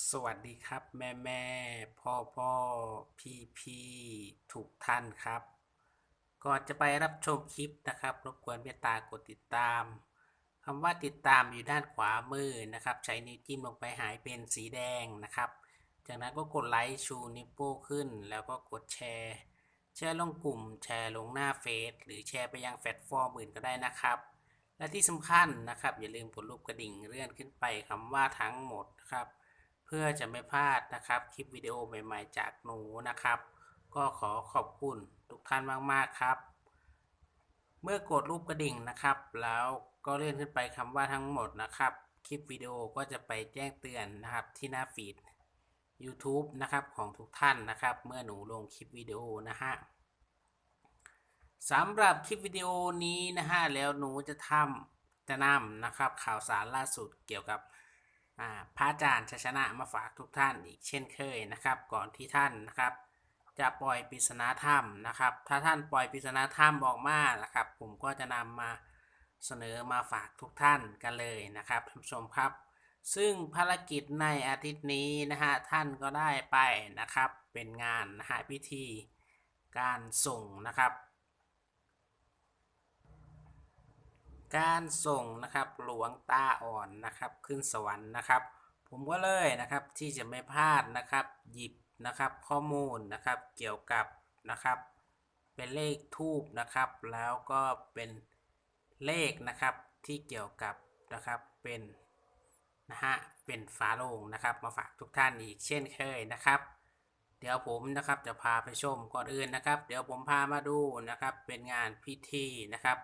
สวัสดีครับแม่แม่พ่อพ่อพี่พี่ทุกท่านครับ ก่อนจะไปรับชมคลิปนะครับ รบกวนเมตตากดติดตามคำว่าติดตามอยู่ด้านขวามือนะครับ ใช้นิ้วจิ้มลงไปหายเป็นสีแดงนะครับ จากนั้นก็กดไลค์ชูนิ้วโป้ขึ้น แล้วก็กดแชร์ แชร์ลงกลุ่ม แชร์ลงหน้าเฟซหรือแชร์ไปยังแพลตฟอร์มอื่นก็ได้นะครับ และที่สำคัญนะครับ อย่าลืมกดรูปกระดิ่งเลื่อนขึ้นไปคำว่าทั้งหมดนะครับ พื่อจะไม่พลาดนะครับ คลิปวิดีโอใหม่ๆจากหนูนะครับ ก็ขอขอบคุณทุกท่านมากๆครับ เมื่อกดรูปกระดิ่งนะครับ แล้วก็เลื่อนขึ้นไปคำว่าทั้งหมดนะครับ คลิปวิดีโอก็จะไปแจ้งเตือนนะครับที่หน้าฟีด YouTube นะครับของทุกท่านนะครับ เมื่อหนูลงคลิปวิดีโอนะฮะสำหรับคลิปวิดีโอนี้นะฮะแล้วหนูจะทำจะนำนะครับ ข่าวสารล่าสุดเกี่ยวกับ พระอาจารย์ชัชนะมาฝากทุกท่านอีกเช่นเคยนะครับ ก่อนที่ท่านนะครับ จะปล่อยปริศนาธรรมนะครับ ถ้าท่านปล่อยปริศนาธรรมออกมานะครับ ผมก็จะนำมาเสนอมาฝากทุกท่านกันเลยนะครับท่านผู้ชมครับ ซึ่งภารกิจในอาทิตย์นี้นะฮะท่านก็ได้ไปนะครับเป็นงานนะฮะพิธีการส่งนะครับ การส่งนะครับหลวงตาอ่อนนะครับ ขึ้นสวรรค์นะครับ ผมก็เลยนะครับที่จะไม่พลาดนะครับ หยิบนะครับข้อมูลนะครับเกี่ยวกับนะครับ เป็นเลขทูบนะครับ แล้วก็เป็นเลขนะครับที่เกี่ยวกับนะครับเป็นนะฮะเป็นฝาโลงนะครับ มาฝากทุกท่านอีกเช่นเคยนะครับ เดี๋ยวผมนะครับจะพาไปชมก่อนอื่นนะครับ เดี๋ยวผมพามาดูนะครับเป็นงานพิธีนะครับ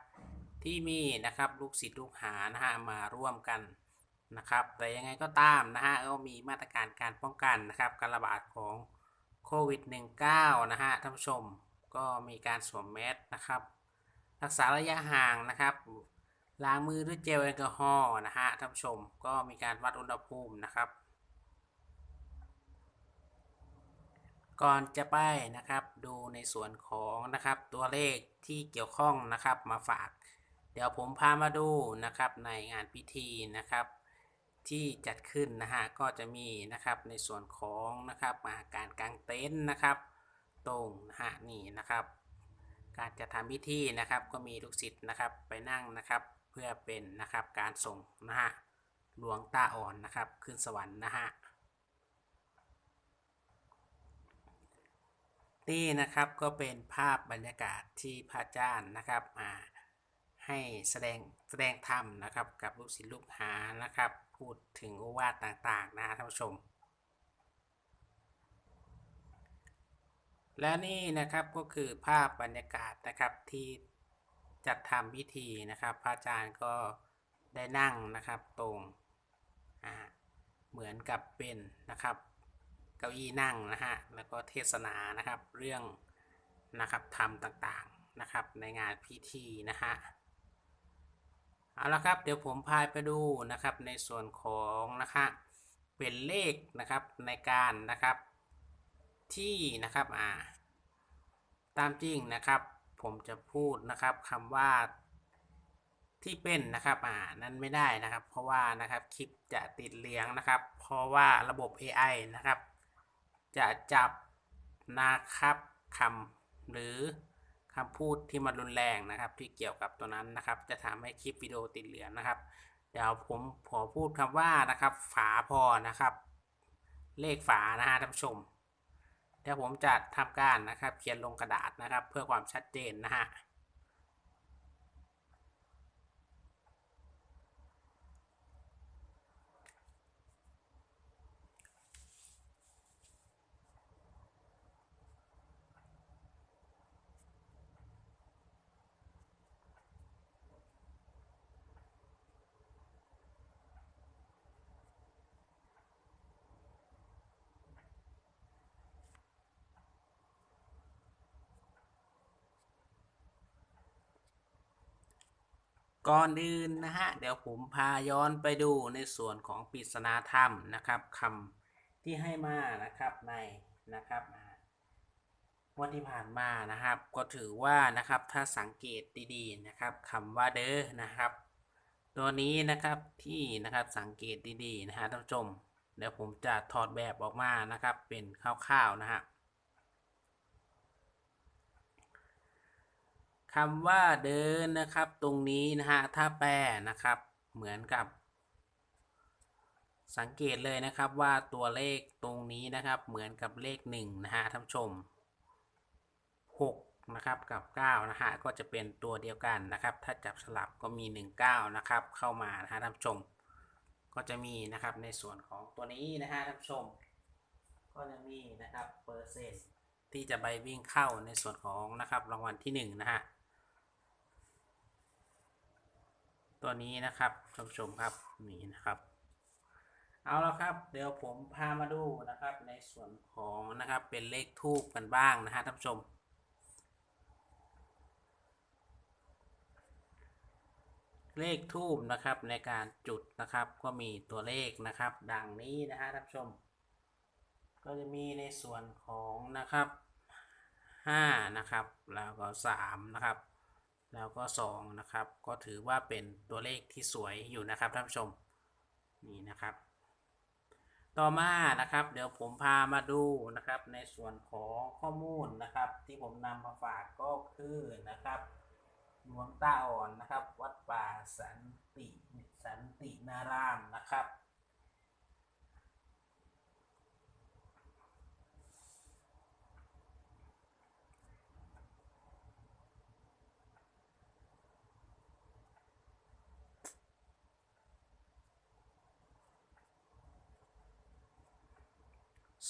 ที่มีนะครับลูกศิษย์ลูกหานะฮะมาร่วมกันนะครับ แต่ยังไงก็ตามนะฮะก็มีมาตรการการป้องกันนะครับ การระบาดของโควิด -19 นะฮะท่านผู้ชมก็มีการสวมแมสนะครับ รักษาระยะห่างนะครับล้างมือด้วยเจลแอลกอฮอล์นะฮะท่านผู้ชมก็มีการวัดอุณหภูมินะครับ ก่อนจะไปนะครับดูในส่วนของนะครับตัวเลขที่เกี่ยวข้องนะครับมาฝาก ดี๋ยวผมพามาดูนะครับในงานพิธีนะครับ ที่จัดขึ้นนะฮะก็จะมีนะครับในส่วนของนะครับมาการกางเต็นท์นะครับ ตรงนะฮะนี่นะครับ การจะทำพิธีนะครับก็มีลูกศิษย์นะครับไปนั่งนะครับเพื่อเป็นนะครับการส่งนะฮะหลวงตาอ่อนนะครับขึ้นสวรรค์นะฮะนี่นะครับก็เป็นภาพบรรยากาศที่พระอาจารย์นะครับมา ให้แสดงแสดงธรรมนะครับ กับลูกศิษย์ลูกหานะครับ พูดถึงโอวาทต่างๆนะท่านผู้ชม และนี่นะครับก็คือภาพบรรยากาศนะครับที่จัดทำพิธีนะครับ พระอาจารย์ก็ได้นั่งนะครับตรงเหมือนกับเป็นนะครับ เก้าอี้นั่งนะฮะแล้วก็เทศนานะครับเรื่องนะครับธรรมต่างๆนะครับในงานพิธีนะฮะ เอาละครับเดี๋ยวผมพาไปดูนะครับในส่วนของนะคะเป็นเลขนะครับในการนะครับที่นะครับอ่าตามจริงนะครับผมจะพูดนะครับคำว่าที่เป็นนะครับอ่านั้นไม่ได้นะครับ เพราะว่านะครับคลิปจะติดเลี้ยงนะครับ เพราะว่าระบบ AI นะครับ จะจับนะครับคำหรือ คำพูดที่มันรุนแรงนะครับ ที่เกี่ยวกับตัวนั้นนะครับ จะทำให้คลิปวิดีโอติดเหลืองนะครับ เดี๋ยวผมขอพูดคำว่านะครับ ฝาพอนะครับ เลขฝานะฮะท่านผู้ชมเดี๋ยวผมจะทำการนะครับ เขียนลงกระดาษนะครับ เพื่อความชัดเจนนะฮะ ก่อนอื่นนะฮะเดี๋ยวผมพาย้อนไปดูในส่วนของปริศนาธรรมนะครับคำที่ให้มานะครับในนะครับวันที่ผ่านมานะครับ ก็ถือว่านะครับถ้าสังเกตดีๆนะครับคำว่าเด้อนะครับ ตัวนี้นะครับที่นะครับสังเกตดีๆนะฮะท่านผู้ชม เดี๋ยวผมจะถอดแบบออกมานะครับเป็นคร่าวๆนะฮะ คำว่าเดินนะครับ ตรงนี้นะฮะถ้าแปลนะครับ เหมือนกับ สังเกตเลยนะครับว่าตัวเลขตรงนี้นะครับ เหมือนกับเลข1นะฮะท่านผู้ชม6นะครับกับ9นะฮะก็จะเป็นตัวเดียวกันนะครับ ถ้าจับสลับก็มี 19นะครับ เข้ามานะฮะท่านผู้ชม ก็จะมีนะครับในส่วนของตัวนี้นะฮะท่านผู้ชม ก็จะมีนะครับเปอร์เซ็นต์ที่จะไปวิ่งเข้าในส่วนของนะครับรางวัลที่1นะฮะ ตัวนี้นะครับท่านผู้ชมครับนี่นะครับ เอาละครับ เดี๋ยวผมพามาดูนะครับ ในส่วนของนะครับเป็นเลขทูบกันบ้างนะฮะท่านผู้ชม เลขทูบนะครับในการจุดนะครับ ก็มีตัวเลขนะครับ ดังนี้นะฮะท่านผู้ชม ก็จะมีในส่วนของนะครับ5นะครับ แล้วก็3นะครับ แล้วก็ 2 นะครับ ก็ถือว่าเป็นตัวเลขที่สวยอยู่นะครับท่านผู้ชมนี่นะครับ ต่อมานะครับ เดี๋ยวผมพามาดูนะครับ ในส่วนของข้อมูลนะครับ ที่ผมนำมาฝากก็คือนะครับหลวงตาอ่อนนะครับ วัดป่าสันติสันตินารามนะครับ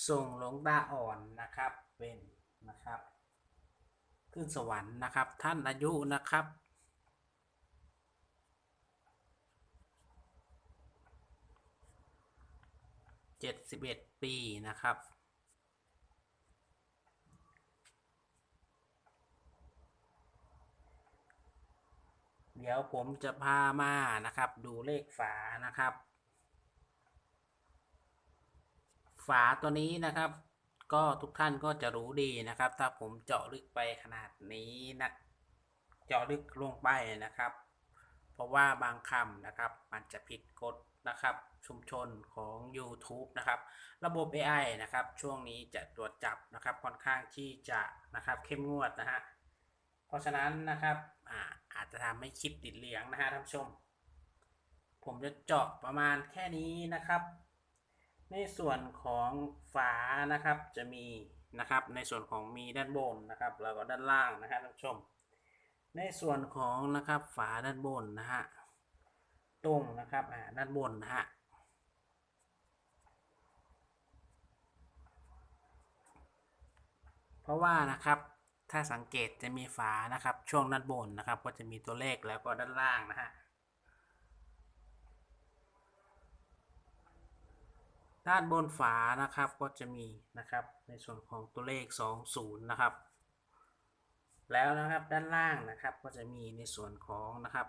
ส่งหลวงตาอ่อนนะครับเป็นนะครับ ขึ้นสวรรค์นะครับ ท่านอายุนะครับเจ็ดสิบเอ็ดปีนะครับเดี๋ยวผมจะพามานะครับ ดูเลขฝานะครับ ฝาตัวนี้นะครับ ก็ทุกท่านก็จะรู้ดีนะครับ ถ้าผมเจาะลึกไปขนาดนี้นะเจาะลึกลงไปนะครับ เพราะว่าบางคำนะครับ มันจะผิดกฎนะครับ ชุมชนของ YouTube นะครับ ระบบ AI นะครับ ช่วงนี้จะตรวจจับนะครับค่อนข้างที่จะนะครับเข้มงวดนะฮะเพราะฉะนั้นนะครับอาอาจจะทำให้คลิปติดเหลืองนะฮะท่านผู้ชม ผมจะเจาะประมาณแค่นี้นะครับ ในส่วนของฝานะครับจะมีนะครับ ในส่วนของมีด้านบนนะครับ แล้วก็ด้านล่างนะฮะท่านผู้ชม ในส่วนของนะครับฝาด้านบนนะฮะตรงนะครับอ่าด้านบนนะฮะเพราะว่านะครับถ้าสังเกตจะมีฝานะครับช่วงด้านบนนะครับ ก็จะมีตัวเลขแล้วก็ด้านล่างนะฮะ ด้านบนฝานะครับก็จะมีนะครับในส่วนของตัวเลข 20 นะครับ แล้วนะครับด้านล่างนะครับก็จะมีในส่วนของนะครับ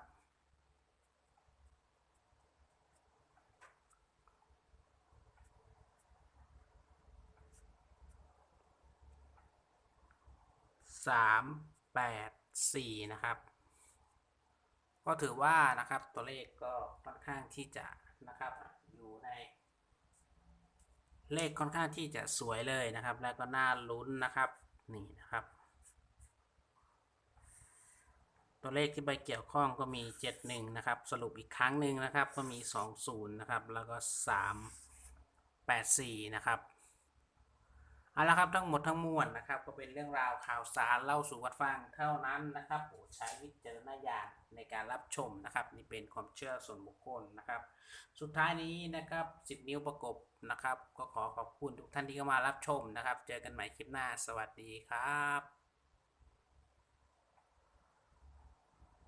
สามแปดสี่นะครับ ก็ถือว่านะครับตัวเลขก็ค่อนข้างที่จะนะครับอยู่ใน เลขค่อนข้างที่จะสวยเลยนะครับ แล้วก็น่าลุ้นนะครับนี่นะครับ ตัวเลขที่ไปเกี่ยวข้องก็มี 71 นะครับ สรุปอีกครั้งหนึ่งนะครับ ก็มี 20 นะครับ แล้วก็ 384 นะครับ เอาละครับทั้งหมดทั้งมวลนะครับ ก็เป็นเรื่องราวข่าวสารเล่าสู่กันฟังเท่านั้นนะครับโปรดใช้วิจารณญาณในการรับชมนะครับ นี่เป็นความเชื่อส่วนบุคคลนะครับ สุดท้ายนี้นะครับ10 นิ้วประกบนะครับ ก็ขอขอบคุณทุกท่านที่เข้ามารับชมนะครับ เจอกันใหม่คลิปหน้า สวัสดีครับ